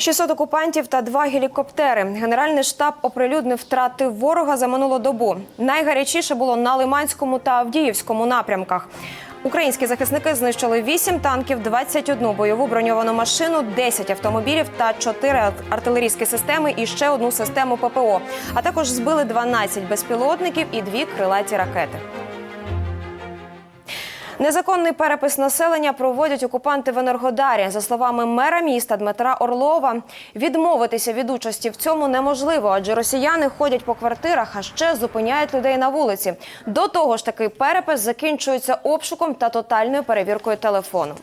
600 окупантів та два гелікоптери. Генеральний штаб оприлюднив втрати ворога за минулу добу. Найгарячіше було на Лиманському та Авдіївському напрямках. Українські захисники знищили 8 танків, 21 бойову броньовану машину, 10 автомобілів та 4 артилерійські системи і ще одну систему ППО. А також збили 12 безпілотників і дві крилаті ракети. Незаконний перепис населення проводять окупанти в Енергодарі. За словами мера міста Дмитра Орлова, відмовитися від участі в цьому неможливо, адже росіяни ходять по квартирах, а ще зупиняють людей на вулиці. До того ж, такий перепис закінчується обшуком та тотальною перевіркою телефону.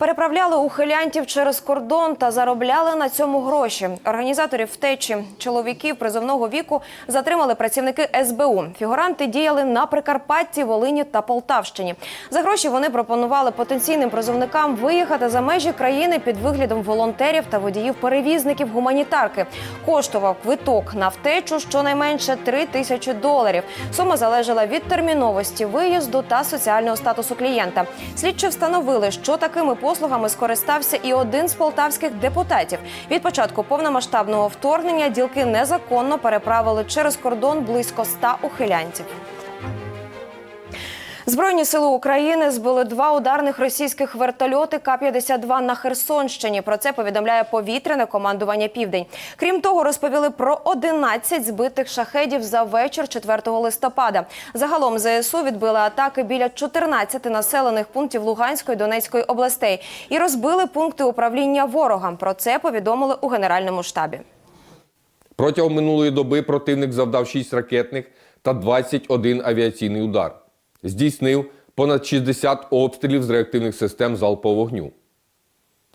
Переправляли ухилянтів через кордон та заробляли на цьому гроші. Організаторів втечі чоловіків призовного віку затримали працівники СБУ. Фігуранти діяли на Прикарпатті, Волині та Полтавщині. За гроші вони пропонували потенційним призовникам виїхати за межі країни під виглядом волонтерів та водіїв-перевізників гуманітарки. Коштував квиток на втечу щонайменше 3 тисячі доларів. Сума залежала від терміновості виїзду та соціального статусу клієнта. Слідчі встановили, що такими послугами скористався і один з полтавських депутатів. Від початку повномасштабного вторгнення ділки незаконно переправили через кордон близько 100 ухилянтів. Збройні сили України збили два ударних російських вертольоти К-52 на Херсонщині. Про це повідомляє повітряне командування Південь. Крім того, розповіли про 11 збитих шахедів за вечір 4 листопада. Загалом ЗСУ відбили атаки біля 14 населених пунктів Луганської та Донецької областей і розбили пункти управління ворога. Про це повідомили у Генеральному штабі. Протягом минулої доби противник завдав 6 ракетних та 21 авіаційний удар. Здійснив понад 60 обстрілів з реактивних систем залпового вогню.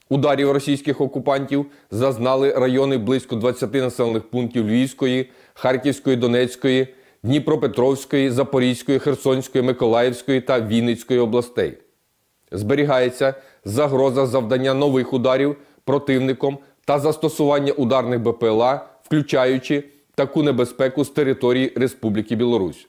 Ударів російських окупантів зазнали райони близько 20 населених пунктів Львівської, Харківської, Донецької, Дніпропетровської, Запорізької, Херсонської, Миколаївської та Вінницької областей. Зберігається загроза завдання нових ударів противником та застосування ударних БПЛА, включаючи таку небезпеку з території Республіки Білорусь.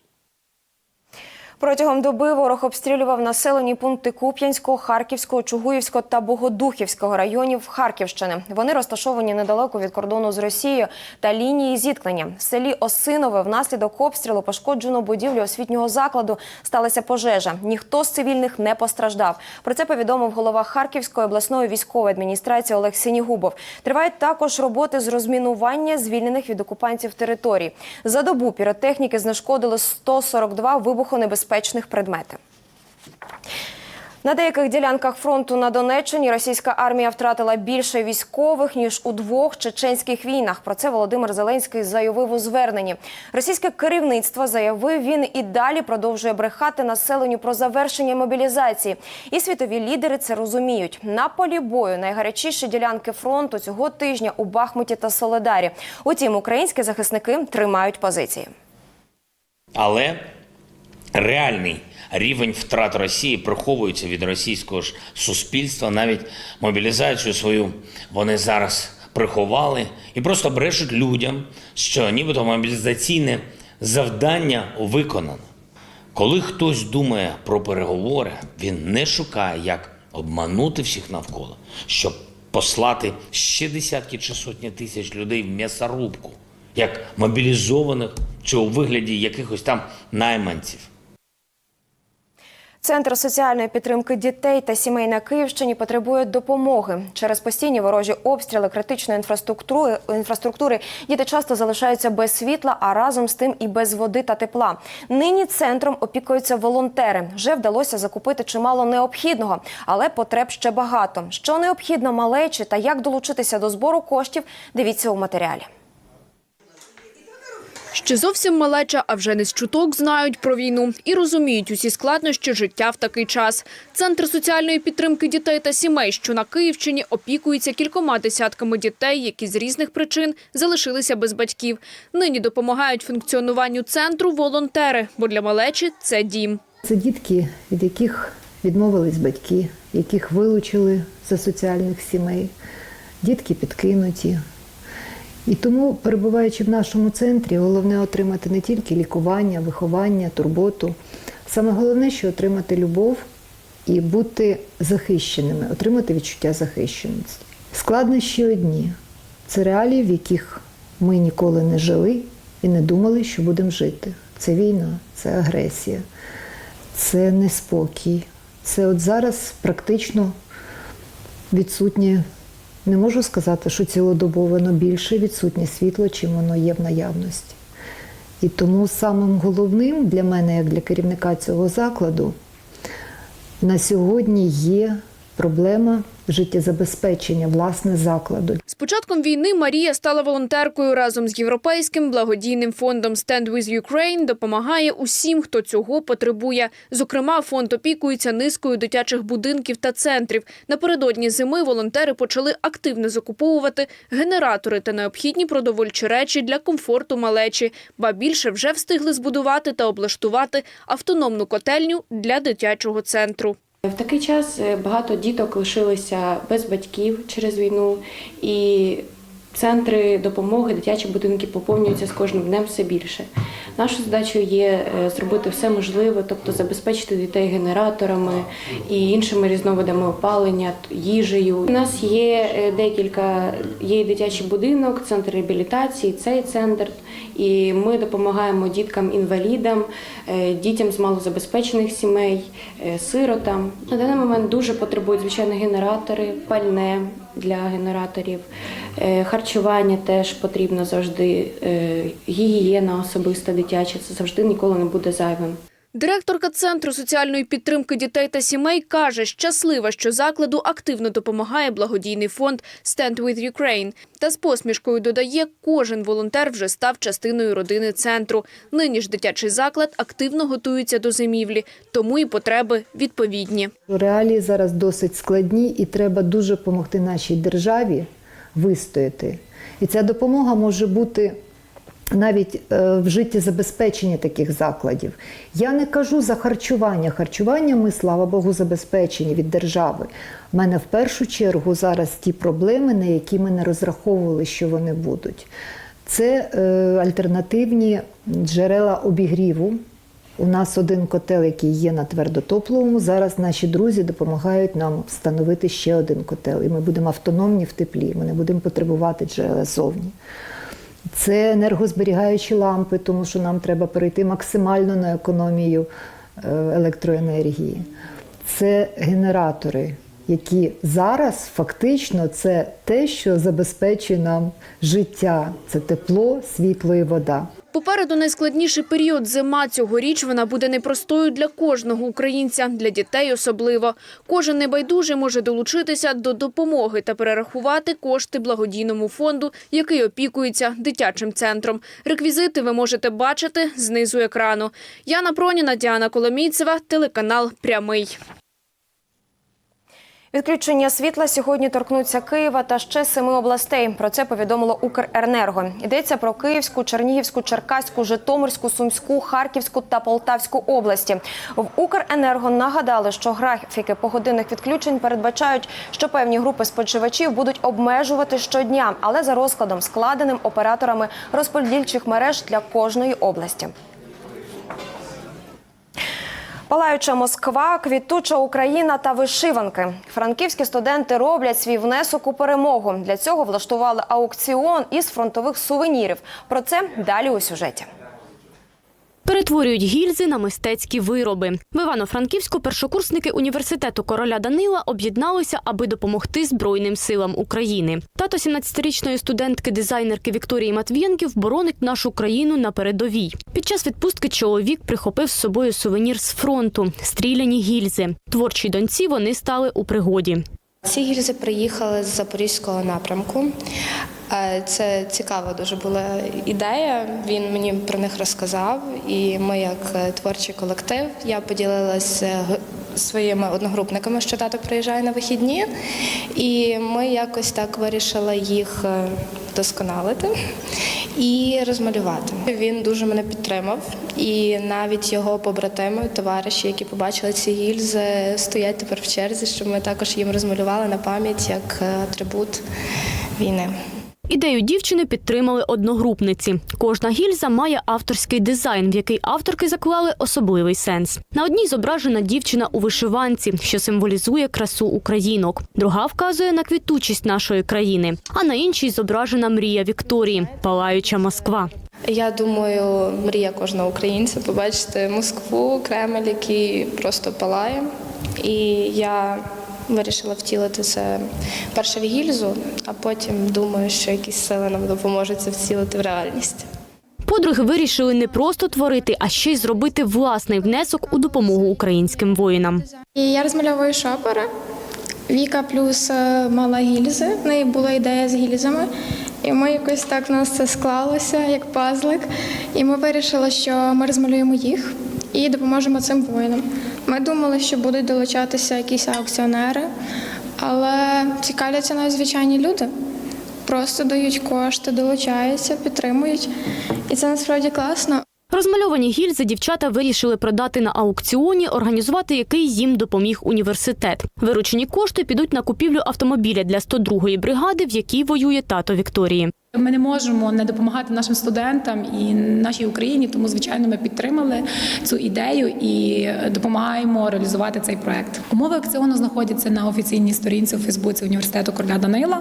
Протягом доби ворог обстрілював населені пункти Куп'янського, Харківського, Чугуївського та Богодухівського районів Харківщини. Вони розташовані недалеко від кордону з Росією та лінії зіткнення. В селі Осинове внаслідок обстрілу пошкоджено будівлю освітнього закладу. Сталася пожежа. Ніхто з цивільних не постраждав. Про це повідомив голова Харківської обласної військової адміністрації Олег Сінігубов. Тривають також роботи з розмінування звільнених від окупантів територій. За добу піротехніки знешкодили 142 вибухонебезпечних предмети. На деяких ділянках фронту на Донеччині російська армія втратила більше військових ніж у двох чеченських війнах. Про це Володимир Зеленський заявив у зверненні. Російське керівництво заявив, він і далі продовжує брехати населенню про завершення мобілізації. І світові лідери це розуміють. На полі бою найгарячіші ділянки фронту цього тижня у Бахмуті та Соледарі. Утім, українські захисники тримають позиції. Але реальний рівень втрат Росії приховується від російського ж суспільства. Навіть мобілізацію свою вони зараз приховали і просто брешуть людям, що нібито мобілізаційне завдання виконано. Коли хтось думає про переговори, він не шукає, як обманути всіх навколо, щоб послати ще десятки чи сотні тисяч людей в м'ясорубку, як мобілізованих чи у вигляді якихось там найманців. Центр соціальної підтримки дітей та сімей на Київщині потребує допомоги. Через постійні ворожі обстріли критичної інфраструктури, інфраструктури діти часто залишаються без світла, а разом з тим і без води та тепла. Нині центром опікуються волонтери. Вже вдалося закупити чимало необхідного, але потреб ще багато. Що необхідно малечі та як долучитися до збору коштів, дивіться у матеріалі. Ще зовсім малеча, а вже не з чуток знають про війну і розуміють усі складнощі життя в такий час. Центр соціальної підтримки дітей та сімей, що на Київщині, опікується кількома десятками дітей, які з різних причин залишилися без батьків. Нині допомагають функціонуванню центру волонтери, бо для малечі це дім. Це дітки, від яких відмовились батьки, яких вилучили за соціальних сімей, дітки підкинуті. І тому, перебуваючи в нашому центрі, головне отримати не тільки лікування, виховання, турботу. Саме головне, що отримати любов і бути захищеними, отримати відчуття захищеності. Складнощі одні. Це реалії, в яких ми ніколи не жили і не думали, що будемо жити. Це війна, це агресія, це неспокій. Це от зараз практично відсутнє, не можу сказати, що цілодобово, але більше відсутнє світло, чим воно є в наявності. І тому самим головним для мене, як для керівника цього закладу, на сьогодні є проблема життєзабезпечення власне закладу. З початком війни Марія стала волонтеркою разом з європейським благодійним фондом Stand with Ukraine допомагає усім, хто цього потребує. Зокрема, фонд опікується низкою дитячих будинків та центрів. Напередодні зими волонтери почали активно закуповувати генератори та необхідні продовольчі речі для комфорту малечі. Ба більше вже встигли збудувати та облаштувати автономну котельню для дитячого центру. В такий час е, багато діток лишилися без батьків через війну, і центри допомоги, дитячі будинки поповнюються з кожним днем все більше. Нашою задачою є е, зробити все можливе, тобто забезпечити дітей генераторами і іншими різновидами опалення, їжею. У нас є е, декілька, є дитячий будинок, центр реабілітації, цей центр. І ми допомагаємо діткам-інвалідам, е, дітям з малозабезпечених сімей, сиротам. На даний момент дуже потребують звичайно генератори, пальне для генераторів, харчування теж потрібно завжди, е, гігієна особиста дитяча, це завжди ніколи не буде зайвим. Директорка Центру соціальної підтримки дітей та сімей каже, щаслива, що закладу активно допомагає благодійний фонд Stand with Ukraine. Та з посмішкою додає, кожен волонтер вже став частиною родини центру. Нині ж дитячий заклад активно готується до зимівлі, тому і потреби відповідні. Реалії зараз досить складні, і треба дуже допомогти нашій державі вистояти. І ця допомога може бути навіть е, в життєзабезпеченні таких закладів. Я не кажу за харчування. Харчування ми, слава Богу, забезпечені від держави. У мене в першу чергу зараз ті проблеми, на які ми не розраховували, що вони будуть. Це е, альтернативні джерела обігріву. У нас один котел, який є на твердотопловому. Зараз наші друзі допомагають нам встановити ще один котел. І ми будемо автономні в теплі. Ми не будемо потребувати джерела зовні. Це енергозберігаючі лампи, тому що нам треба перейти максимально на економію е, електроенергії. Це генератори, які зараз фактично це те, що забезпечує нам життя. Це тепло, світло і вода. Попереду найскладніший період зима. Цьогоріч вона буде непростою для кожного українця, для дітей особливо. Кожен небайдужий може долучитися до допомоги та перерахувати кошти благодійному фонду, який опікується дитячим центром. Реквізити ви можете бачити знизу екрану. Яна Проніна, Діана Коломійцева, телеканал Прямий. Відключення світла сьогодні торкнуться Києва та ще семи областей. Про це повідомило Укренерго. Йдеться про Київську, Чернігівську, Черкаську, Житомирську, Сумську, Харківську та Полтавську області. В Укренерго нагадали, що графіки погодинних відключень передбачають, що певні групи споживачів будуть обмежувати щодня, але за розкладом, складеним операторами розподільчих мереж для кожної області. Палаюча Москва, квітуча Україна та вишиванки. Франківські студенти роблять свій внесок у перемогу. Для цього влаштували аукціон із фронтових сувенірів. Про це далі у сюжеті. Перетворюють гільзи на мистецькі вироби. В Івано-Франківську першокурсники університету короля Данила об'єдналися, аби допомогти Збройним силам України. Тато 17-річної студентки-дизайнерки Вікторії Матвієнків боронить нашу країну на передовій. Під час відпустки чоловік прихопив з собою сувенір з фронту стріляні гільзи. Творчій доньці вони стали у пригоді. Ці гільзи приїхали з запорізького напрямку. Е, Це цікава дуже була ідея. Він мені про них розказав, і ми, як е, творчий колектив, я поділилася своїми одногрупниками, що тато приїжджає на вихідні, і ми якось так вирішили їх е, вдосконалити і розмалювати. Він дуже мене підтримав, і навіть його побратими, товариші, які побачили ці гільзи, стоять тепер в черзі, щоб ми також їм розмалювали на пам'ять як е, атрибут війни. Ідею дівчини підтримали одногрупниці. Кожна гільза має авторський дизайн, в який авторки заклали особливий сенс. На одній зображена дівчина у вишиванці, що символізує красу українок. Друга вказує на квітучість нашої країни. А на іншій зображена мрія Вікторії палаюча Москва. Я думаю, мрія кожного українця побачити Москву, Кремль, який просто палає. І я вирішила втілити це перше в гільзу, а потім думаю, що якісь сили нам допоможуть це втілити в реальність. Подруги вирішили не просто творити, а ще й зробити власний внесок у допомогу українським воїнам. Я розмальовую шопери. Віка плюс е, мала гільзи. В неї була ідея з гільзами. І ми якось так в нас це склалося, як пазлик. І ми вирішили, що ми розмалюємо їх і допоможемо цим воїнам. Ми думали, що будуть долучатися якісь аукціонери, але цікавляться навіть звичайні люди. Просто дають кошти, долучаються, підтримують. І це насправді класно. Розмальовані гільзи дівчата вирішили продати на аукціоні, організувати який їм допоміг університет. Виручені кошти підуть на купівлю автомобіля для 102-ї бригади, в якій воює тато Вікторії. Ми не можемо не допомагати нашим студентам і нашій Україні, тому звичайно ми підтримали цю ідею і допомагаємо реалізувати цей проект. Умови акціону знаходяться на офіційній сторінці у Фейсбуці університету Короля Данила.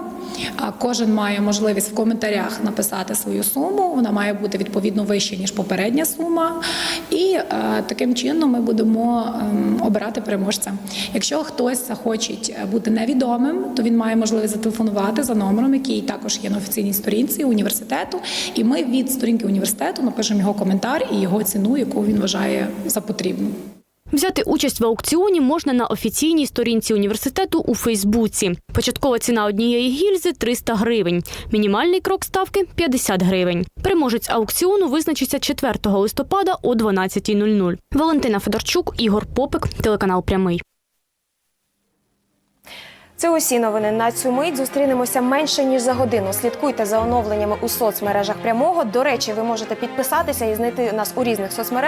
Кожен має можливість в коментарях написати свою суму. Вона має бути відповідно вища ніж попередня сума. І е, таким чином ми будемо ем, обирати переможця. Якщо хтось захоче бути невідомим, то він має можливість зателефонувати за номером, який також є на офіційній сторінці університету. І ми від сторінки університету напишемо його коментар і його ціну, яку він вважає за потрібну. Взяти участь в аукціоні можна на офіційній сторінці університету у Фейсбуці. Початкова ціна однієї гільзи 300 гривень. Мінімальний крок ставки 50 гривень. Переможець аукціону визначиться 4 листопада о 12.00. Валентина Федорчук, Ігор Попик, телеканал Прямий. Це усі новини на цю мить. Зустрінемося менше ніж за годину. Слідкуйте за оновленнями у соцмережах прямого. До речі, ви можете підписатися і знайти нас у різних соцмережах.